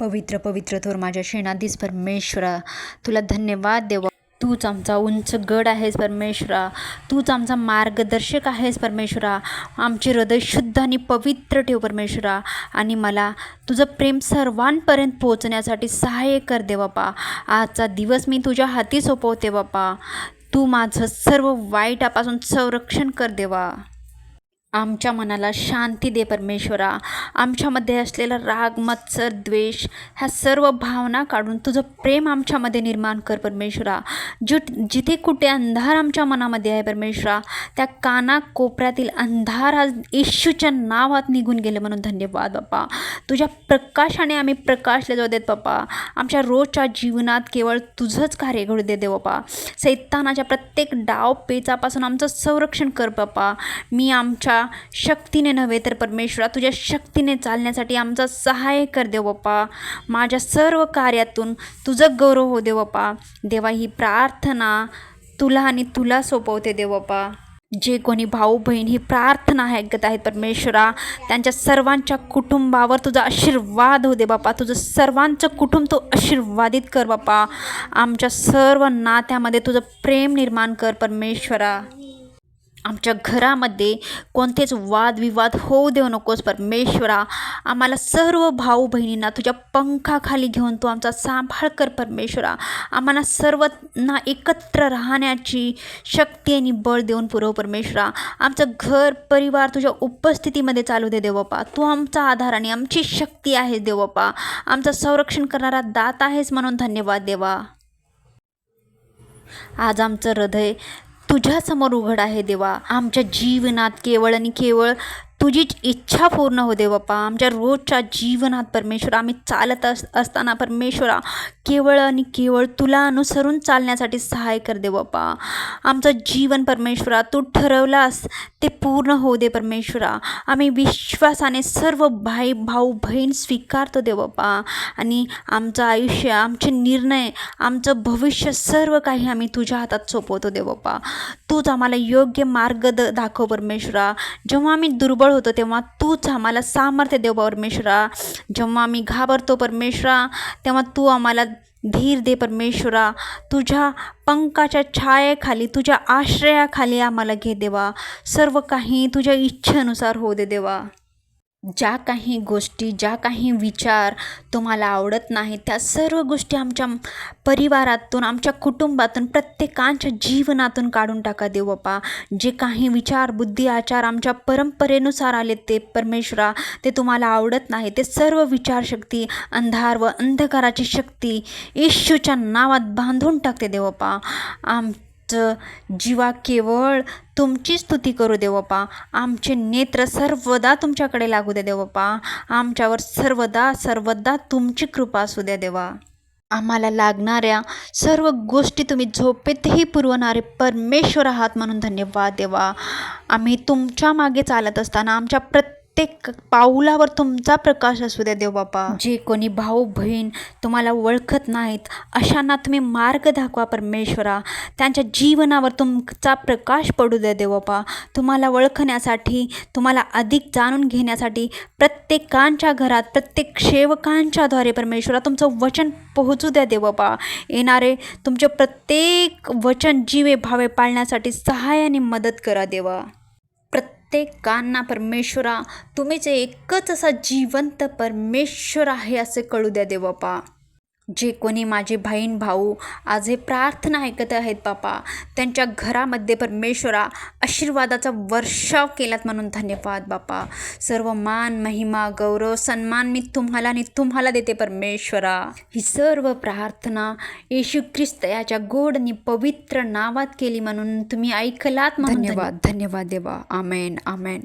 पवित्र पवित्र थोर माझ्या शेणाधीस परमेश्वरा. तुला धन्यवाद देवा. तूच आमचा उंच गड आहेस परमेश्वरा. तूच आमचा मार्गदर्शक आहेस परमेश्वरा. आमचे हृदय शुद्ध आणि पवित्र ठेव परमेश्वरा. आणि मला तुझं प्रेम सर्वांपर्यंत पोहोचण्यासाठी सहाय्य कर दे बापा. आजचा दिवस मी तुझ्या हाती सोपवते बापा. तू माझं सर्व वाईटापासून संरक्षण कर देवा. आमच्या मनाला शांती दे परमेश्वरा. आमच्यामध्ये असलेला राग मत्सर द्वेष ह्या सर्व भावना काढून तुझं प्रेम आमच्यामध्ये निर्माण कर परमेश्वरा. जि जिथे कुठे अंधार आमच्या मनामध्ये आहे परमेश्वरा त्या काना कोपऱ्यातील अंधार आज येशूच्या नावात निघून गेले म्हणून धन्यवाद बाप्पा. तुझ्या प्रकाशाने आम्ही प्रकाशले जाऊ देत बाप्पा. आमच्या रोजच्या जीवनात केवळ तुझंच कार्य घडू दे दे बाप्पा. सैतानाच्या प्रत्येक डाव पेचापासून आमचं संरक्षण कर बाप्पा. मी आमच्या शक्तीने नव्हे तर परमेश्वरा तुझ्या शक्तीने चालण्यासाठी आमचा सहाय्य कर देव बाप्पा. माझ्या सर्व कार्यातून तुझं गौरव हो देव बाप्पा. देवा ही प्रार्थना तुला आणि तुला सोपवते देव बाप्पा. जे कोणी भाऊ बहीण ही प्रार्थना ऐकत आहेत परमेश्वरा त्यांच्या सर्वांच्या कुटुंबावर तुझा आशीर्वाद हो दे बापा तुझं सर्वांचं कुटुंब तू आशीर्वादित कर बापा आमच्या सर्व नात्यामध्ये तुझं प्रेम निर्माण कर परमेश्वरा. आमच्या घरामध्ये कोणतेच वादविवाद होऊ देऊ नकोस परमेश्वरा. आम्हाला सर्व भाऊ बहिणींना तुझ्या पंखाखाली घेऊन तू आमचा सांभाळ कर परमेश्वरा. आम्हाला सर्वांना एकत्र राहण्याची शक्ती आणि बळ देऊन पुरव परमेश्वरा. आमचं घर परिवार तुझ्या उपस्थितीमध्ये चालू दे देवप्पा तू आमचा आधार आणि आमची शक्ती आहे देवप्पा आमचं संरक्षण करणारा दात आहेस म्हणून धन्यवाद देवा. आज आमचं हृदय तुझ्यासमोर उघड आहे देवा. आमच्या जीवनात केवळ आणि केवळ तुझीच इच्छा पूर्ण हो दे बाप्पा. आमच्या रोजच्या जीवनात परमेश्वर आम्ही चालत अस असताना परमेश्वरा केवळ आणि केवळ तुला अनुसरून चालण्यासाठी सहाय्य कर दे बाप्पा. आमचं जीवन परमेश्वरा तू ठरवलास ते पूर्ण होऊ दे परमेश्वरा. आम्ही विश्वासाने सर्व भाई भाऊ बहीण स्वीकारतो दे बाप्पा. आणि आमचं आयुष्य आमचे निर्णय आमचं भविष्य सर्व काही आम्ही तुझ्या हातात सोपवतो दे बाप्पा. तूच आम्हाला योग्य मार्ग द दाखव परमेश्वरा. जेव्हा आम्ही दुर्बळ होतं तेव्हा तूच आम्हाला सामर्थ्य देव परमेश्वरा जेव्हा आम्ही घाबरतो परमेश्वरा तेव्हा तू आम्हाला धीर दे परमेश्वरा तुझ्या पंखाच्या छायेखाली तुझ्या आश्रयाखाली आम्हाला घे देवा. सर्व काही तुझ्या इच्छेनुसार होऊ दे देवा. ज्या काही गोष्टी ज्या काही विचार तुम्हाला आवडत नाही त्या सर्व गोष्टी आमच्या परिवारातून आमच्या कुटुंबातून प्रत्येकांच्या जीवनातून काढून टाका देव बापा जे काही विचार बुद्धी आचार आमच्या परंपरेनुसार आले ते परमेश्वरा ते तुम्हाला आवडत नाही ते सर्व विचारशक्ती अंधार व अंधकाराची शक्ती येशूच्या नावात बांधून टाकते देव बापा आम जीवा केवळ तुमची स्तुती करू दे बापा आमचे नेत्र सर्वदा तुमच्याकडे लागू दे बापा आमच्यावर सर्वदा सर्वदा तुमची कृपा असू द्या देवा. आम्हाला लागणाऱ्या सर्व गोष्टी तुम्ही झोपेतही पुरवणारे परमेश्वर आहात म्हणून धन्यवाद देवा. आम्ही तुमच्या मागे चालत असताना आमच्या प्रत्येक पाऊलावर तुमचा प्रकाश असू द्या देव बापा. जे कोणी भाऊ बहीण तुम्हाला ओळखत नाहीत अशांना तुम्ही मार्ग दाखवा परमेश्वरा. त्यांच्या जीवनावर तुमचा प्रकाश पडू द्या देव बापा. तुम्हाला ओळखण्यासाठी तुम्हाला अधिक जाणून घेण्यासाठी प्रत्येकांच्या घरात प्रत्येक सेवकांच्याद्वारे परमेश्वरा तुमचं वचन पोहोचू द्या देव बापा. येणारे तुमचे प्रत्येक वचन जीवे भावे पाळण्यासाठी सहाय्याने मदत करा देवा. प्रत्येकांना परमेश्वरा तुम्हीच एकच असा जिवंत परमेश्वर आहे असे कळू द्या देवापा. जे कोणी माझे बहीण भाऊ आज हे प्रार्थना ऐकत आहेत बापा त्यांच्या घरामध्ये परमेश्वरा आशीर्वादाचा वर्षाव केलात म्हणून धन्यवाद बापा. सर्व मान महिमा गौरव सन्मान मी तुम्हाला आणि तुम्हाला देते परमेश्वरा. ही सर्व प्रार्थना येशू ख्रिस्त याच्या गोड आणि पवित्र नावात केली म्हणून तुम्ही ऐकलात धन्यवाद धन्यवाद देवा. आमेन आमेन.